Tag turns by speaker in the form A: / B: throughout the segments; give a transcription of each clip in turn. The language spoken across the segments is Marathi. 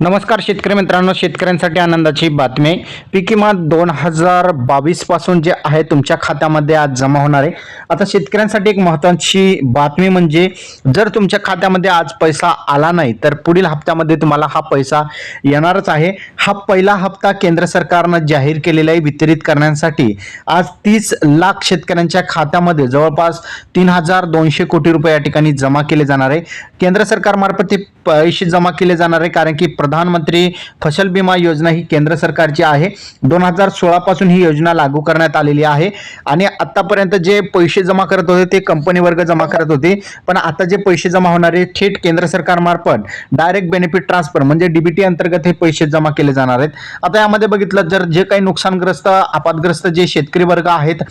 A: नमस्कार शेतकरी मित्रांनो शेतकऱ्यांसाठी आनंदाची बातमी आहे. पीक विमा दोन हजार बावीसपासून जे आहे तुमच्या खात्यामध्ये आज जमा होणार आहे. आता शेतकऱ्यांसाठी एक महत्वाची बातमी म्हणजे जर तुमच्या खात्यामध्ये आज पैसा आला नाही तर पुढील हप्त्यामध्ये तुम्हाला हा पैसा येणारच आहे. हा पहिला हप्ता केंद्र सरकारनं जाहीर केलेला आहे वितरित करण्यासाठी. आज तीस लाख शेतकऱ्यांच्या खात्यामध्ये जवळपास तीन हजार दोनशे कोटी रुपये या ठिकाणी जमा केले जाणार आहे. केंद्र सरकारमार्फत ते पैसे जमा केले जाणार आहे कारण की प्रधानमंत्री फसल बीमा योजना ही केंद्र सरकारची आहे. दोन हजार सोळापासून ही योजना लागू करण्यात आलेली आहे. आणि आत्तापर्यंत जे पैसे जमा करत होते ते कंपनी वर्ग जमा करत होते. पण आता जे पैसे जमा होणारे थेट केंद्र सरकारमार्फत डायरेक्ट बेनिफिट ट्रान्सफर म्हणजे डीबीटी अंतर्गत हे पैसे जमा केले जाणार आहेत. आता यामध्ये बघितलं जर जे काही नुकसानग्रस्त आपत्ग्रस्त जे शेतकरी वर्ग आहेत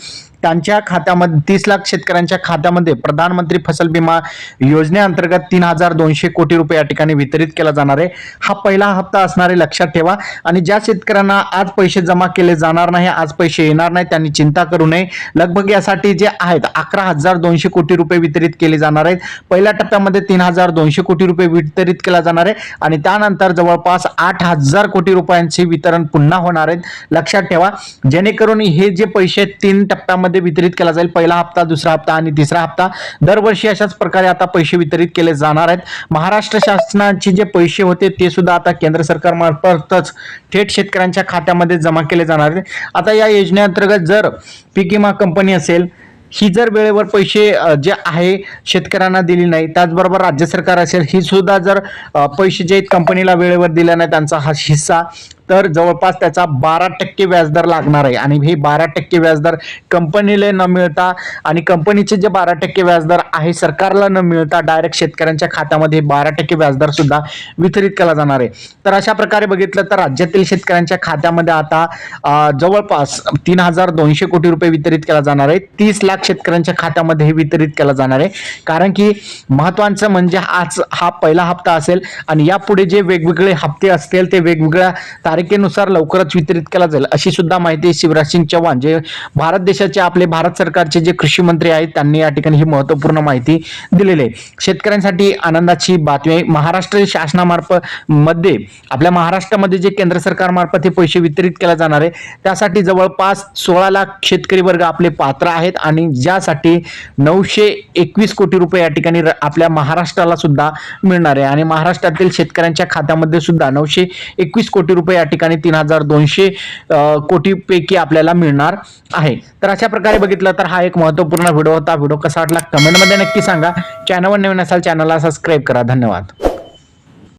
A: त्यांच्या खात्यामध्ये तीस लाख शेतकऱ्यांच्या खात्यामध्ये प्रधानमंत्री फसल बीमा योजनेअंतर्गत तीन हजार दोनशे कोटी रुपये या ठिकाणी वितरित केला जाणार आहे. हा पहिला हप्ता असणार आहे लक्षात ठेवा. आणि ज्या शेतकऱ्यांना आज पैसे जमा केले जाणार नाही आज पैसे येणार नाही त्यांनी चिंता करू नये. लगभग यासाठी जे आहेत अकरा हजार दोनशे कोटी रुपये वितरित केले जाणार आहेत. पहिल्या टप्प्यामध्ये तीन हजार दोनशे कोटी रुपये वितरित केला जाणार आहे. आणि त्यानंतर जवळपास आठ हजार कोटी रुपयांचे वितरण पुन्हा होणार आहेत. लक्षात ठेवा जेणेकरून हे जे पैसे तीन टप्प्यामध्ये वितरित केला जाईल. पहिला हप्ता दुसरा हप्ता आणि तिसरा हप्ता. दरवर्षी अशाच प्रकारे आता पैसे वितरित केले जाणार आहेत. महाराष्ट्र शासनाचे जे पैसे होते ते सुद्धा आता केंद्र सरकारमार्फतच थेट शेतकऱ्यांच्या खात्यामध्ये जमा केले जाणार आहेत. आता या योजनेअंतर्गत जर पीक विमा कंपनी असेल ही जर वेळेवर पैसे जे आहे शेतकऱ्यांना दिली नाही त्याचबरोबर राज्य सरकार असेल ही सुद्धा जर पैसे जे आहेत कंपनीला वेळेवर दिल्या नाही त्यांचा हा हिस्सा तर जवळपास त्याचा बारा टक्के व्याजदर लागणार आहे. आणि हे बारा टक्के व्याजदर कंपनीला न मिळता आणि कंपनीचे जे बारा टक्के व्याजदर आहे सरकारला न मिळता डायरेक्ट शेतकऱ्यांच्या खात्यामध्ये बारा टक्के व्याजदर सुद्धा वितरित केला जाणार आहे. तर अशा प्रकारे बघितलं तर राज्यातील शेतकऱ्यांच्या खात्यामध्ये आता जवळपास तीन हजार दोनशे कोटी रुपये वितरित केला जाणार आहे. तीस लाख शेतकऱ्यांच्या खात्यामध्ये हे वितरित केला जाणार आहे. कारण की महत्वाचं म्हणजे आज हा पहिला हप्ता असेल आणि यापुढे जे वेगवेगळे हप्ते असतील ते वेगवेगळ्या तारखेनुसार लवकरच वितरित केला जाईल अशी सुद्धा माहिती शिवराज सिंग चौहान जे भारत देशाचे आपले भारत सरकारचे जे कृषी मंत्री आहेत त्यांनी या ठिकाणी ही महत्त्वपूर्ण माहिती दिलेली आहे. शेतकऱ्यांसाठी आनंदाची बातमी आहे. महाराष्ट्र शासनामार्फत मध्ये आपल्या महाराष्ट्रामध्ये जे केंद्र सरकारमार्फत हे पैसे वितरित केले जाणार आहे त्यासाठी जवळपास सोळा लाख शेतकरी वर्ग आपले पात्र आहेत आणि ज्यासाठी नऊशे एकवीस कोटी रुपये या ठिकाणी आपल्या महाराष्ट्राला सुद्धा मिळणार आहे. आणि महाराष्ट्रातील शेतकऱ्यांच्या खात्यामध्ये सुद्धा नऊशे एकवीस कोटी रुपये या ठिकाणी तीन हजार दोनशे कोटीपैकी आपल्याला मिळणार आहे. तर अशा प्रकारे बघितलं तर हा एक महत्त्वपूर्ण व्हिडिओ होता. व्हिडिओ कसा वाटला? कमेंटमध्ये नक्की सांगा. चॅनलवर नवीन असाल चॅनलला सबस्क्राईब करा. धन्यवाद.